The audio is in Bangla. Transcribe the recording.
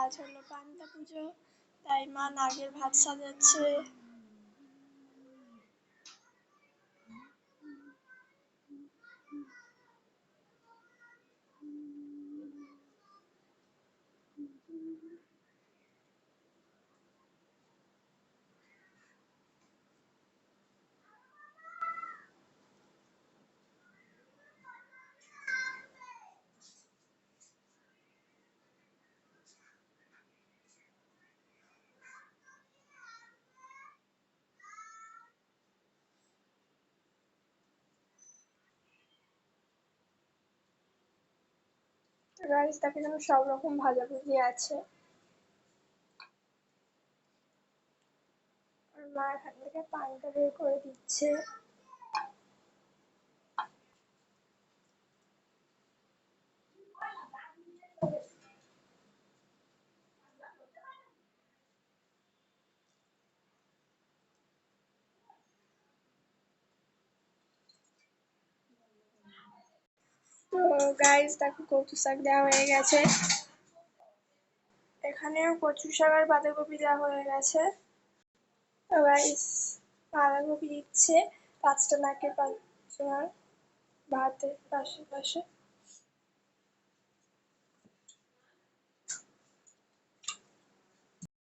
আজ হলো পান্তা পুজো তাই মা নাগের ভাত সাজাচ্ছে। গাইস তাকে যেন সব রকম ভাজাভুজি আছে। আর মা এখান থেকে পানটা বের করে দিচ্ছে। তো গাইজ দেখো কচু শাক দেওয়া হয়ে গেছে। এখানেও কচু শাক আর বাঁধাকপি দেওয়া হয়ে গেছে। তো গাইস বাঁধাকপি দিচ্ছে। পাঁচটা নাকের পাঁচটা ভাতের পাশে পাশে